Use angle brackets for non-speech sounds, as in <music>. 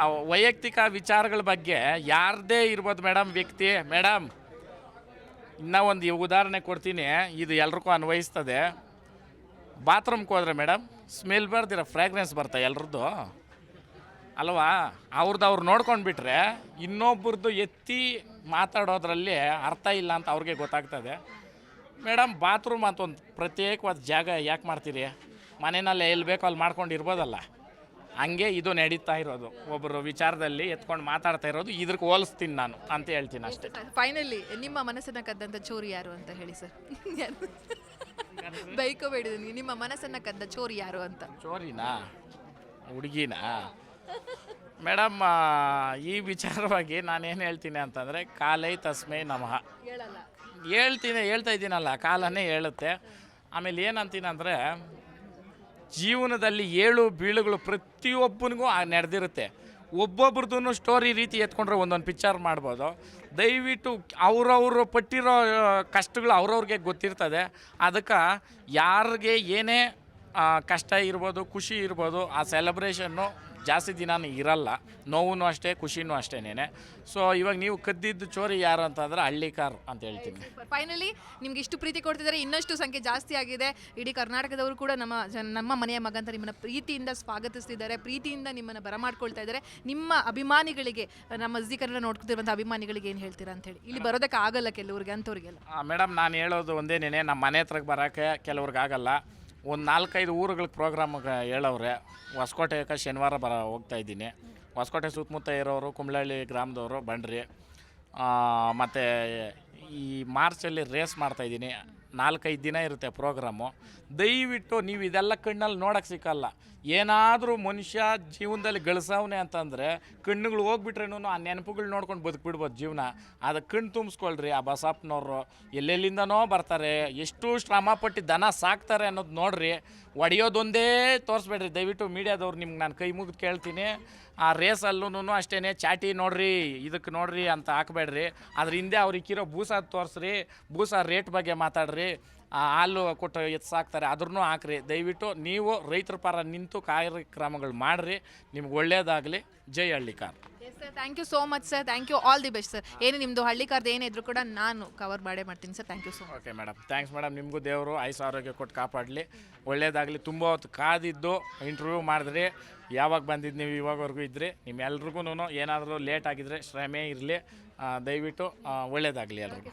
ಆ ವೈಯಕ್ತಿಕ ವಿಚಾರಗಳ ಬಗ್ಗೆ ಯಾರದೇ ಇರ್ಬೋದು ಮೇಡಮ್, ವ್ಯಕ್ತಿ, ಮೇಡಮ್, ಇನ್ನೂ ಒಂದು ಉದಾಹರಣೆ ಕೊಡ್ತೀನಿ. ಇದು ಎಲ್ರಿಗೂ ಅನ್ವಯಿಸ್ತದೆ. ಬಾತ್ರೂಮ್ಗೆ ಹೋದ್ರೆ ಮೇಡಮ್, ಸ್ಮೆಲ್ ಬರ್ದಿರೋ ಫ್ರ್ಯಾಗ್ರೆನ್ಸ್ ಬರ್ತಾ ಎಲ್ರದ್ದು. ಅಲ್ವಾ? ಅವ್ರದ್ದು ಅವ್ರು ನೋಡ್ಕೊಂಡು ಬಿಟ್ರೆ ಇನ್ನೊಬ್ರದ್ದು ಎತ್ತಿ ಮಾತಾಡೋದ್ರಲ್ಲಿ ಅರ್ಥ ಇಲ್ಲ ಅಂತ ಅವ್ರಿಗೆ ಗೊತ್ತಾಗ್ತದೆ. ಮೇಡಮ್, ಬಾತ್ರೂಮ್ ಅಂತ ಒಂದು ಪ್ರತ್ಯೇಕವಾದ ಜಾಗ ಯಾಕೆ ಮಾಡ್ತೀರಿ? ಮನೆಯಲ್ಲೇ ಎಲ್ಲಿ ಬೇಕೋ ಅಲ್ಲಿ ಮಾಡ್ಕೊಂಡು ಇರ್ಬೋದಲ್ಲ ಹಂಗೆ ಇದು ನಡೀತಾ ಇರೋದು. ಒಬ್ಬರು ವಿಚಾರದಲ್ಲಿ ಎತ್ಕೊಂಡು ಮಾತಾಡ್ತಾ ಇರೋದು ಇದಕ್ಕೆ ಹೋಲಿಸ್ತೀನಿ ನಾನು ಅಂತ ಹೇಳ್ತೀನಿ ಅಷ್ಟೇ. ಫೈನಲಿ ನಿಮ್ಮ ಮನಸ್ಸನ್ನ ಕದ್ದಂತ ಚೋರಿ ಯಾರು ಅಂತ ಹೇಳಿ ಸರ್. <laughs> ಬೈಕೋಬೇಡಿ ನನಗೆ ನಿಮ್ಮ ಮನಸ್ಸನ್ನ ಕದ್ದ ಚೋರಿ ಯಾರು ಅಂತ. ಚೋರಿನಾ? ಹುಡುಗಿನಾ? ಮೇಡಮ್ ಈ ವಿಚಾರವಾಗಿ ನಾನೇನು ಹೇಳ್ತೀನಿ ಅಂತಂದರೆ ಕಾಲೈ ತಸ್ಮೈ ನಮಃ. ಹೇಳಲ್ಲ. ಹೇಳ್ತೀನಿ ಹೇಳ್ತಾ ಇದ್ದೀನಲ್ಲ ಕಾಲನೇ ಹೇಳುತ್ತೆ. ಆಮೇಲೆ ಏನಂತೀನಿ ಅಂದರೆ ಜೀವನದಲ್ಲಿ ಏಳು ಬೀಳುಗಳು ಪ್ರತಿಯೊಬ್ಬನಿಗೂ ನಡೆದಿರುತ್ತೆ. ಒಬ್ಬೊಬ್ರದ್ದು ಸ್ಟೋರಿ ರೀತಿ ಎತ್ಕೊಂಡ್ರೆ ಒಂದೊಂದು ಪಿಕ್ಚರ್ ಮಾಡ್ಬೋದು. ದಯವಿಟ್ಟು ಅವ್ರವ್ರು ಪಟ್ಟಿರೋ ಕಷ್ಟಗಳು ಅವ್ರವ್ರಿಗೆ ಗೊತ್ತಿರ್ತದೆ. ಅದಕ್ಕೆ ಯಾರಿಗೆ ಏನೇ ಕಷ್ಟ ಇರ್ಬೋದು, ಖುಷಿ ಇರ್ಬೋದು, ಆ ಸೆಲೆಬ್ರೇಷನ್ನು ಜಾಸ್ತಿ ದಿನ ಇರಲ್ಲ ನೋವು ಅಷ್ಟೇ ಖುಷಿನೂ ಅಷ್ಟೇನೇ ಸೊ ಇವಾಗ ನೀವು ಕದ್ದಿದ್ದು ಚೋರಿ ಯಾರು ಅಂತಂದ್ರೆ ಹಳ್ಳಿಕಾರ್ ಅಂತ ಹೇಳ್ತೀನಿ. ಫೈನಲಿ ನಿಮ್ಗೆ ಇಷ್ಟು ಪ್ರೀತಿ ಕೊಡ್ತಿದ್ದಾರೆ ಇನ್ನಷ್ಟು ಸಂಖ್ಯೆ ಜಾಸ್ತಿ ಆಗಿದೆ. ಇಡೀ ಕರ್ನಾಟಕದವರು ಕೂಡ ನಮ್ಮ ಜನ ನಮ್ಮ ಮನೆಯ ಮಗ ಅಂತ ನಿಮ್ಮನ್ನ ಪ್ರೀತಿಯಿಂದ ಸ್ವಾಗತಿಸ್ತಿದ್ದಾರೆ ಪ್ರೀತಿಯಿಂದ ನಿಮ್ಮನ್ನು ಬರಮಾಡ್ಕೊಳ್ತಾ ಇದ್ದಾರೆ. ನಿಮ್ಮ ಅಭಿಮಾನಿಗಳಿಗೆ ನಮ್ಮ ಜಿ ಕನ್ನಡ ನೋಡ್ಕೊತಿರುವಂಥ ಅಭಿಮಾನಿಗಳಿಗೆ ಏನು ಹೇಳ್ತೀರಾ ಅಂತ ಹೇಳಿ. ಇಲ್ಲಿ ಬರೋದಕ್ಕೆ ಆಗಲ್ಲ ಕೆಲವ್ರಿಗೆ ಅಂಥವ್ರಿಗೆಲ್ಲ ಮೇಡಮ್ ನಾನು ಹೇಳೋದು ಒಂದೇನೇನೆ ನಮ್ಮ ಮನೆ ಹತ್ರಕ್ಕೆ ಬರೋಕ್ಕೆ ಕೆಲವ್ರಿಗೆ ಆಗಲ್ಲ. ಒಂದು ನಾಲ್ಕೈದು ಊರುಗಳ ಪ್ರೋಗ್ರಾಮ್ಗೆ ಹೇಳವ್ರೆ. ಹೊಸಕೋಟೆಗೆ ಶನಿವಾರ ಬರ ಹೋಗ್ತಾ ಇದ್ದೀನಿ. ಹೊಸಕೋಟೆ ಸುತ್ತಮುತ್ತ ಇರೋರು, ಕುಂಬ್ಳಹಳ್ಳಿ ಗ್ರಾಮದವರು ಬಂಡ್ರಿ ಮತ್ತು ಈ ಮಾರ್ಚಲ್ಲಿ ರೇಸ್ ಮಾಡ್ತಾಯಿದ್ದೀನಿ ನಾಲ್ಕೈದು ದಿನ ಇರುತ್ತೆ ಪ್ರೋಗ್ರಾಮು. ದಯವಿಟ್ಟು ನೀವು ಇದೆಲ್ಲ ಕಣ್ಣಲ್ಲಿ ನೋಡೋಕ್ಕೆ ಸಿಕ್ಕಲ್ಲ. ಏನಾದರೂ ಮನುಷ್ಯ ಜೀವನದಲ್ಲಿ ಗಳಿಸವನೆ ಅಂತಂದರೆ ಕಣ್ಣುಗಳು ಹೋಗ್ಬಿಟ್ರೇನು ಆ ನೆನಪುಗಳು ನೋಡ್ಕೊಂಡು ಬದುಕ್ಬಿಡ್ಬೋದು ಜೀವನ. ಅದು ಕಣ್ಣು ತುಂಬಿಸ್ಕೊಳ್ರಿ ಆ ಬಸಪ್ಪನವ್ರು. ಎಲ್ಲೆಲ್ಲಿಂದನೋ ಬರ್ತಾರೆ. ಎಷ್ಟು ಶ್ರಮಪಟ್ಟು ದನ ಸಾಕ್ತಾರೆ ಅನ್ನೋದು ನೋಡ್ರಿ. ಹೊಡೆಯೋದೊಂದೇ ತೋರಿಸ್ಬೇಡ್ರಿ. ದಯವಿಟ್ಟು ಮೀಡಿಯಾದವ್ರು ನಿಮ್ಗೆ ನಾನು ಕೈ ಮುಗಿದು ಕೇಳ್ತೀನಿ. ಆ ರೇಸಲ್ಲೂ ಅಷ್ಟೇ ಚಾಟಿ ನೋಡ್ರಿ ಇದಕ್ಕೆ ನೋಡ್ರಿ ಅಂತ ಹಾಕ್ಬೇಡ್ರಿ. ಅದ್ರ ಹಿಂದೆ ಅವ್ರಿಗೆ ಇಕ್ಕಿರೋ ಬೂಸ ತೋರಿಸ್ರಿ ಬೂಸ ರೇಟ್ ಬಗ್ಗೆ ಮಾತಾಡ್ರಿ. ಹಾಲು ಕೊಟ್ಟು ಎತ್ತು ಸಾಕ್ತಾರೆ ಅದ್ರೂ ಹಾಕ್ರಿ. ದಯವಿಟ್ಟು ನೀವು ರೈತರ ಪರ ನಿಂತು ಕಾರ್ಯಕ್ರಮಗಳು ಮಾಡಿರಿ. ನಿಮ್ಗೆ ಒಳ್ಳೇದಾಗಲಿ. ಜೈ Hallikar. Sir thank you so much sir thank you all the best sir ಏನು ನಿಮ್ಮದು ಹಳ್ಳಿ ಕಾರ್ದು ಏನಿದ್ರು ಕೂಡ ನಾನು ಕವರ್ ಮಾಡೇ ಮಾಡ್ತೀನಿ sir thank you so much okay madam thanks madam ನಿಮಗೂ ದೇವರು ಆಯುಸ್ ಆರೋಗ್ಯ ಕೊಟ್ಟು ಕಾಪಾಡಲಿ. ಒಳ್ಳೆಯದಾಗಲಿ ತುಂಬ ಹೊತ್ತು ಕಾದಿದ್ದು ಇಂಟರ್ವ್ಯೂ ಮಾಡಿದ್ರಿ. ಯಾವಾಗ ಬಂದಿದ್ದು ನೀವು ಇವಾಗವರೆಗೂ ಇದ್ರಿ. ನಿಮ್ಮೆಲ್ರಿಗೂ ಏನಾದರೂ ಲೇಟ್ ಆಗಿದ್ರೆ ಶ್ರಮೆ ಇರಲಿ. ದಯವಿಟ್ಟು ಒಳ್ಳೆಯದಾಗಲಿ ಎಲ್ಲರಿಗೂ